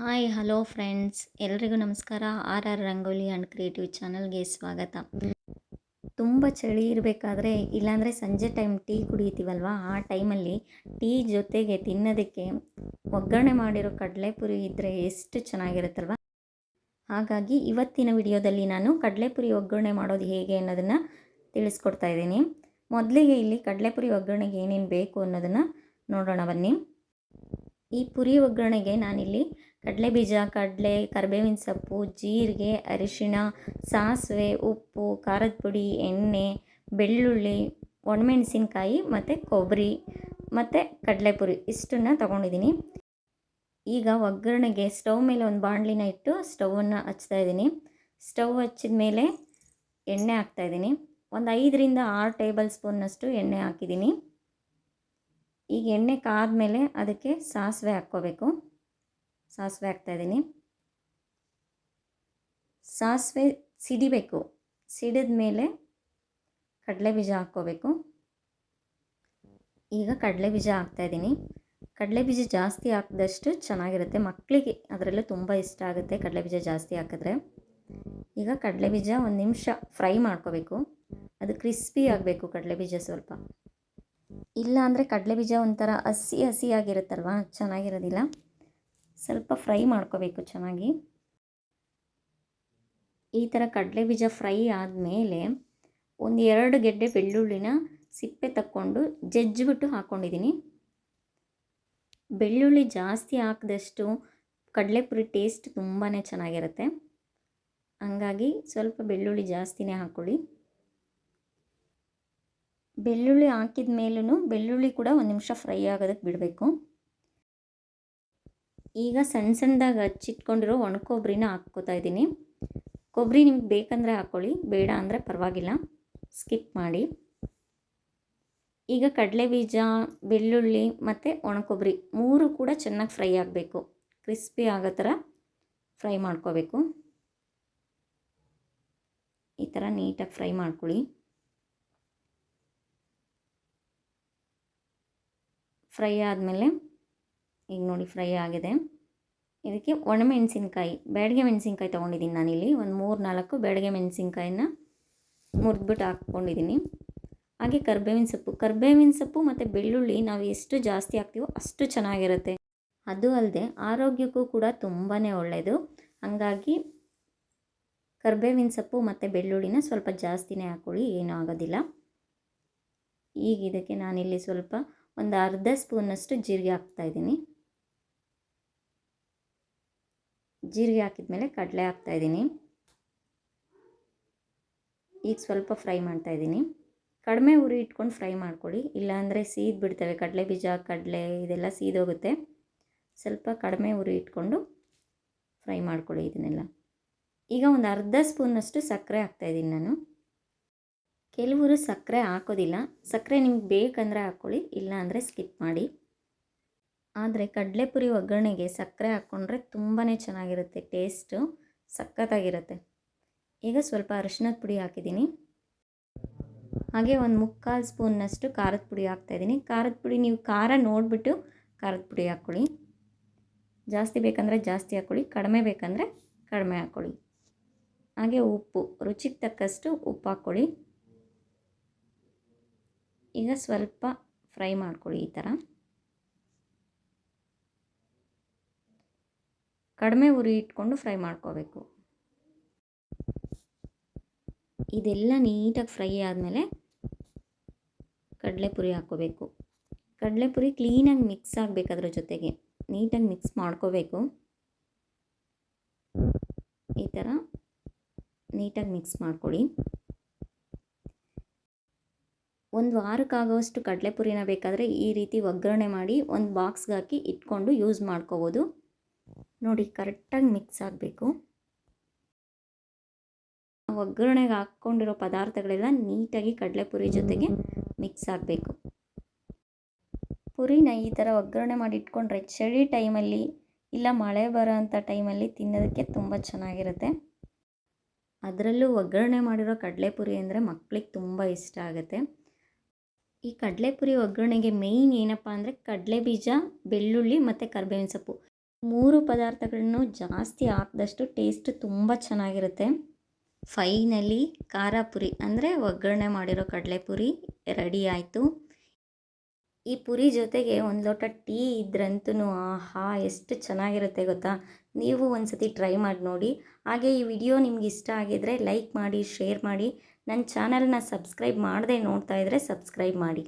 Hi, hello friends. ಎಲ್ರಿಗೂ ನಮಸ್ಕಾರ. R R rangoli and creative ಚಾನಲ್ಗೆ ಸ್ವಾಗತ. ತುಂಬ ಚಳಿ ಇರಬೇಕಾದ್ರೆ, ಇಲ್ಲಾಂದರೆ ಸಂಜೆ ಟೈಮ್ ಟೀ ಕುಡಿತೀವಲ್ವ? ಆ ಟೈಮಲ್ಲಿ ಟೀ ಜೊತೆಗೆ ತಿನ್ನೋದಕ್ಕೆ ಒಗ್ಗರಣೆ ಮಾಡಿರೋ ಕಡಲೆಪುರಿ ಇದ್ದರೆ ಎಷ್ಟು ಚೆನ್ನಾಗಿರುತ್ತಲ್ವ? ಹಾಗಾಗಿ ಇವತ್ತಿನ ವಿಡಿಯೋದಲ್ಲಿ ನಾನು ಕಡಲೆಪುರಿ ಒಗ್ಗರಣೆ ಮಾಡೋದು ಹೇಗೆ ಅನ್ನೋದನ್ನು ತಿಳಿಸ್ಕೊಡ್ತಾ ಇದ್ದೀನಿ. ಮೊದಲಿಗೆ ಇಲ್ಲಿ ಕಡಲೆಪುರಿ ಒಗ್ಗರಣೆಗೆ ಏನೇನು ಬೇಕು ಅನ್ನೋದನ್ನು ನೋಡೋಣ ಬನ್ನಿ. ಈ ಪುರಿ ಒಗ್ಗರಣೆಗೆ ನಾನಿಲ್ಲಿ ಕಡಲೆ ಬೀಜ ಕಡಲೆ ಕರಿಬೇವಿನ ಸೊಪ್ಪು ಜೀರಿಗೆ, ಅರಿಶಿಣ, ಸಾಸಿವೆ, ಉಪ್ಪು, ಖಾರದ ಪುಡಿ, ಎಣ್ಣೆ, ಬೆಳ್ಳುಳ್ಳಿ, ಒಣಮೆಣಸಿನ್ಕಾಯಿ ಮತ್ತು ಕೊಬ್ಬರಿ ಮತ್ತು ಕಡಲೆಪುರಿ ಇಷ್ಟನ್ನು ತೊಗೊಂಡಿದ್ದೀನಿ. ಈಗ ಒಗ್ಗರಣೆಗೆ ಸ್ಟವ್ ಮೇಲೆ ಒಂದು ಬಾಣಲಿನ ಇಟ್ಟು ಸ್ಟವನ್ನು ಹಚ್ತಾ ಇದ್ದೀನಿ. ಸ್ಟವ್ ಹಚ್ಚಿದ ಮೇಲೆ ಎಣ್ಣೆ ಹಾಕ್ತಾಯಿದ್ದೀನಿ ಒಂದು ಐದರಿಂದ ಆರು ಟೇಬಲ್ ಸ್ಪೂನ್ನಷ್ಟು ಎಣ್ಣೆ ಹಾಕಿದ್ದೀನಿ. ಈಗ ಎಣ್ಣೆ ಕಾದ ಮೇಲೆ ಅದಕ್ಕೆ ಸಾಸಿವೆ ಹಾಕ್ಕೋಬೇಕು. ಸಾಸಿವೆ ಹಾಕ್ತಾಯಿದ್ದೀನಿ ಸಾಸಿವೆ ಸಿಡಿಬೇಕು. ಸಿಡಿದ ಮೇಲೆ ಕಡಲೆ ಬೀಜ ಹಾಕ್ಕೋಬೇಕು. ಈಗ ಕಡಲೆ ಬೀಜ ಹಾಕ್ತಾಯಿದ್ದೀನಿ ಕಡಲೆ ಬೀಜ ಜಾಸ್ತಿ ಹಾಕಿದಷ್ಟು ಚೆನ್ನಾಗಿರುತ್ತೆ. ಮಕ್ಕಳಿಗೆ ಅದರಲ್ಲೂ ತುಂಬ ಇಷ್ಟ ಆಗುತ್ತೆ ಕಡಲೆ ಬೀಜ ಜಾಸ್ತಿ ಹಾಕಿದ್ರೆ. ಈಗ ಕಡಲೆ ಬೀಜ ಒಂದು ನಿಮಿಷ ಫ್ರೈ ಮಾಡ್ಕೋಬೇಕು. ಅದು ಕ್ರಿಸ್ಪಿ ಆಗಬೇಕು ಕಡಲೆ ಬೀಜ ಸ್ವಲ್ಪ. ಇಲ್ಲ ಅಂದರೆ ಕಡಲೆ ಬೀಜ ಒಂಥರ ಹಸಿ ಹಸಿಯಾಗಿರುತ್ತಲ್ವ? ಚೆನ್ನಾಗಿರೋದಿಲ್ಲ. ಸ್ವಲ್ಪ ಫ್ರೈ ಮಾಡ್ಕೋಬೇಕು ಚೆನ್ನಾಗಿ. ಈ ಥರ ಕಡಲೆ ಬೀಜ ಫ್ರೈ ಆದಮೇಲೆ ಒಂದು ಎರಡು ಗೆಡ್ಡೆ ಬೆಳ್ಳುಳ್ಳಿನ ಸಿಪ್ಪೆ ತಕ್ಕೊಂಡು ಜಜ್ಜಿಬಿಟ್ಟು ಹಾಕ್ಕೊಂಡಿದ್ದೀನಿ ಬೆಳ್ಳುಳ್ಳಿ ಜಾಸ್ತಿ ಹಾಕಿದಷ್ಟು ಕಡಲೆಪುರಿ ಟೇಸ್ಟ್ ತುಂಬಾ ಚೆನ್ನಾಗಿರುತ್ತೆ. ಹಂಗಾಗಿ ಸ್ವಲ್ಪ ಬೆಳ್ಳುಳ್ಳಿ ಜಾಸ್ತಿನೇ ಹಾಕ್ಕೊಳ್ಳಿ ಬೆಳ್ಳುಳ್ಳಿ ಹಾಕಿದ ಮೇಲೂ ಬೆಳ್ಳುಳ್ಳಿ ಕೂಡ ಒಂದು ನಿಮಿಷ ಫ್ರೈ ಆಗೋದಕ್ಕೆ ಬಿಡಬೇಕು. ಈಗ ಸಣ್ಣ ಸಣ್ಣದಾಗಿ ಹಚ್ಚಿಟ್ಕೊಂಡಿರೋ ಒಣ ಕೊಬ್ಬರಿನ ಹಾಕ್ಕೋತಾ ಇದ್ದೀನಿ. ಕೊಬ್ಬರಿ ನಿಮ್ಗೆ ಬೇಕಂದರೆ ಹಾಕ್ಕೊಳ್ಳಿ ಬೇಡ ಅಂದರೆ ಪರವಾಗಿಲ್ಲ. ಸ್ಕಿಪ್ ಮಾಡಿ. ಈಗ ಕಡಲೆ ಬೀಜ ಬೆಳ್ಳುಳ್ಳಿ ಮತ್ತು ಒಣ ಕೊಬ್ಬರಿ ಮೂರು ಕೂಡ ಚೆನ್ನಾಗಿ ಫ್ರೈ ಆಗಬೇಕು. ಕ್ರಿಸ್ಪಿ ಆಗೋ ಥರ ಫ್ರೈ ಮಾಡ್ಕೋಬೇಕು. ಈ ಥರ ನೀಟಾಗಿ ಫ್ರೈ ಮಾಡ್ಕೊಳ್ಳಿ. ಫ್ರೈ ಆದಮೇಲೆ ಈಗ ನೋಡಿ ಫ್ರೈ ಆಗಿದೆ. ಇದಕ್ಕೆ ಒಣಮೆಣಸಿನ್ಕಾಯಿ ಬೇಡಿಗೆ ಮೆಣಸಿನ್ಕಾಯಿ ತೊಗೊಂಡಿದ್ದೀನಿ ನಾನಿಲ್ಲಿ. ಒಂದು ಮೂರು ನಾಲ್ಕು ಬೇಡಿಗೆ ಮೆಣಸಿನ್ಕಾಯಿನ ಮುರಿದ್ಬಿಟ್ಟು ಹಾಕ್ಕೊಂಡಿದ್ದೀನಿ. ಹಾಗೆ ಕರ್ಬೇವಿನ ಸೊಪ್ಪು ಕರ್ಬೇವಿನ ಸೊಪ್ಪು ಮತ್ತು ಬೆಳ್ಳುಳ್ಳಿ ನಾವು ಎಷ್ಟು ಜಾಸ್ತಿ ಹಾಕ್ತೀವೋ ಅಷ್ಟು ಚೆನ್ನಾಗಿರುತ್ತೆ. ಅದು ಅಲ್ಲದೆ ಆರೋಗ್ಯಕ್ಕೂ ಕೂಡ ತುಂಬಾ ಒಳ್ಳೆಯದು ಹಾಗಾಗಿ ಕರ್ಬೇವಿನ ಸೊಪ್ಪು ಮತ್ತು ಬೆಳ್ಳುಳ್ಳಿನ ಸ್ವಲ್ಪ ಜಾಸ್ತಿನೇ ಹಾಕ್ಕೊಳ್ಳಿ ಏನೂ ಆಗೋದಿಲ್ಲ. ಈಗ ಇದಕ್ಕೆ ನಾನಿಲ್ಲಿ ಸ್ವಲ್ಪ ಒಂದು ಅರ್ಧ ಸ್ಪೂನಷ್ಟು ಜೀರಿಗೆ ಹಾಕ್ತಾಯಿದ್ದೀನಿ ಜೀರಿಗೆ ಹಾಕಿದ್ಮೇಲೆ ಕಡಲೆ ಹಾಕ್ತಾಯಿದ್ದೀನಿ ಈಗ ಸ್ವಲ್ಪ ಫ್ರೈ ಮಾಡ್ತಾಯಿದ್ದೀನಿ ಕಡಿಮೆ ಉರಿ ಇಟ್ಕೊಂಡು ಫ್ರೈ ಮಾಡ್ಕೊಳ್ಳಿ. ಇಲ್ಲಾಂದರೆ ಸೀದ್ ಬಿಡ್ತವೆ. ಕಡಲೆ ಬೀಜ, ಕಡಲೆ ಇದೆಲ್ಲ ಸೀದೋಗುತ್ತೆ ಸ್ವಲ್ಪ ಕಡಿಮೆ ಉರಿ ಇಟ್ಕೊಂಡು ಫ್ರೈ ಮಾಡ್ಕೊಳ್ಳಿ ಇದನ್ನೆಲ್ಲ. ಈಗ ಒಂದು ಅರ್ಧ ಸ್ಪೂನಷ್ಟು ಸಕ್ಕರೆ ಹಾಕ್ತಾಯಿದ್ದೀನಿ ನಾನು. ಕೆಲವರು ಸಕ್ಕರೆ ಹಾಕೋದಿಲ್ಲ. ಸಕ್ಕರೆ ನಿಮ್ಗೆ ಬೇಕಂದರೆ ಹಾಕ್ಕೊಳ್ಳಿ. ಇಲ್ಲಾಂದರೆ ಸ್ಕಿಪ್ ಮಾಡಿ. ಆದರೆ ಕಡಲೆಪುರಿ ಒಗ್ಗರಣೆಗೆ ಸಕ್ಕರೆ ಹಾಕ್ಕೊಂಡ್ರೆ ತುಂಬಾ ಚೆನ್ನಾಗಿರುತ್ತೆ, ಟೇಸ್ಟು ಸಖತ್ತಾಗಿರುತ್ತೆ. ಈಗ ಸ್ವಲ್ಪ ಅರಿಶಿನದ ಪುಡಿ ಹಾಕಿದ್ದೀನಿ. ಹಾಗೆ ಒಂದು ಮುಕ್ಕಾಲು ಸ್ಪೂನ್ನಷ್ಟು ಖಾರದ ಪುಡಿ ಹಾಕ್ತಾಯಿದ್ದೀನಿ ಖಾರದ ಪುಡಿ ನೀವು ಖಾರ ನೋಡಿಬಿಟ್ಟು ಖಾರದ ಪುಡಿ ಹಾಕ್ಕೊಳ್ಳಿ. ಜಾಸ್ತಿ ಬೇಕಂದರೆ ಜಾಸ್ತಿ ಹಾಕ್ಕೊಳ್ಳಿ, ಕಡಿಮೆ ಬೇಕಂದರೆ ಕಡಿಮೆ ಹಾಕ್ಕೊಳ್ಳಿ. ಹಾಗೆ ಉಪ್ಪು, ರುಚಿಗೆ ತಕ್ಕಷ್ಟು ಉಪ್ಪು ಹಾಕ್ಕೊಳ್ಳಿ. ಈಗ ಸ್ವಲ್ಪ ಫ್ರೈ ಮಾಡ್ಕೊಳ್ಳಿ ಈ ಥರ. ಕಡಿಮೆ ಉರಿ ಇಟ್ಕೊಂಡು ಫ್ರೈ ಮಾಡ್ಕೋಬೇಕು. ಇದೆಲ್ಲ ನೀಟಾಗಿ ಫ್ರೈ ಆದಮೇಲೆ ಕಡಲೆಪುರಿ ಹಾಕ್ಕೋಬೇಕು. ಕಡಲೆಪುರಿ ಕ್ಲೀನಾಗಿ ಮಿಕ್ಸ್ ಆಗಬೇಕು ಅದ್ರ ಜೊತೆಗೆ. ನೀಟಾಗಿ ಮಿಕ್ಸ್ ಮಾಡ್ಕೋಬೇಕು. ಈ ಥರ ನೀಟಾಗಿ ಮಿಕ್ಸ್ ಮಾಡ್ಕೊಳ್ಳಿ. ಒಂದು ವಾರಕ್ಕಾಗೋಷ್ಟು ಕಡಲೆಪುರಿನ ಬೇಕಾದರೆ ಈ ರೀತಿ ಒಗ್ಗರಣೆ ಮಾಡಿ ಒಂದು ಬಾಕ್ಸ್ಗೆ ಹಾಕಿ ಇಟ್ಕೊಂಡು ಯೂಸ್ ಮಾಡ್ಕೋಬೋದು. ನೋಡಿ ಕರೆಕ್ಟಾಗಿ ಮಿಕ್ಸ್ ಆಗಬೇಕು. ಒಗ್ಗರಣೆಗೆ ಹಾಕ್ಕೊಂಡಿರೋ ಪದಾರ್ಥಗಳೆಲ್ಲ ನೀಟಾಗಿ ಕಡಲೆಪುರಿ ಜೊತೆಗೆ ಮಿಕ್ಸ್ ಆಗಬೇಕು. ಪುರಿನ ಈ ಥರ ಒಗ್ಗರಣೆ ಮಾಡಿ ಇಟ್ಕೊಂಡ್ರೆ ಚಳಿ ಟೈಮಲ್ಲಿ ಇಲ್ಲ ಮಳೆ ಬರೋ ಅಂಥ ಟೈಮಲ್ಲಿ ತಿನ್ನೋದಕ್ಕೆ ತುಂಬ ಚೆನ್ನಾಗಿರುತ್ತೆ. ಅದರಲ್ಲೂ ಒಗ್ಗರಣೆ ಮಾಡಿರೋ ಕಡಲೆಪುರಿ ಅಂದರೆ ಮಕ್ಕಳಿಗೆ ತುಂಬ ಇಷ್ಟ ಆಗುತ್ತೆ. ಈ ಕಡಲೆಪುರಿ ಒಗ್ಗರಣೆಗೆ ಮೇಯ್ನ್ ಏನಪ್ಪ ಅಂದರೆ ಕಡಲೆ ಬೀಜ, ಬೆಳ್ಳುಳ್ಳಿ ಮತ್ತು ಕರ್ಬೇವಿನ ಸೊಪ್ಪು. ಮೂರು ಪದಾರ್ಥಗಳನ್ನು ಜಾಸ್ತಿ ಹಾಕಿದಷ್ಟು ಟೇಸ್ಟ್ ತುಂಬ ಚೆನ್ನಾಗಿರುತ್ತೆ. ಫೈನಲಿ ಖಾರ ಪುರಿ, ಅಂದರೆ ಒಗ್ಗರಣೆ ಮಾಡಿರೋ ಕಡಲೆಪುರಿ ರೆಡಿ ಆಯಿತು. ಈ ಪುರಿ ಜೊತೆಗೆ ಒಂದು ಲೋಟ ಟೀ ಇದ್ರಂತೂ ಆಹಾ, ಎಷ್ಟು ಚೆನ್ನಾಗಿರುತ್ತೆ ಗೊತ್ತಾ? ನೀವು ಒಂದು ಸತಿ ಟ್ರೈ ಮಾಡಿ ನೋಡಿ. ಹಾಗೆ ಈ ವಿಡಿಯೋ ನಿಮ್ಗೆ ಇಷ್ಟ ಆಗಿದರೆ ಲೈಕ್ ಮಾಡಿ ಶೇರ್ ಮಾಡಿ. ನನ್ನ ಚಾನಲ್ನ ಸಬ್ಸ್ಕ್ರೈಬ್ ಮಾಡದೆ ನೋಡ್ತಾ ಇದ್ದರೆ ಸಬ್ಸ್ಕ್ರೈಬ್ ಮಾಡಿ.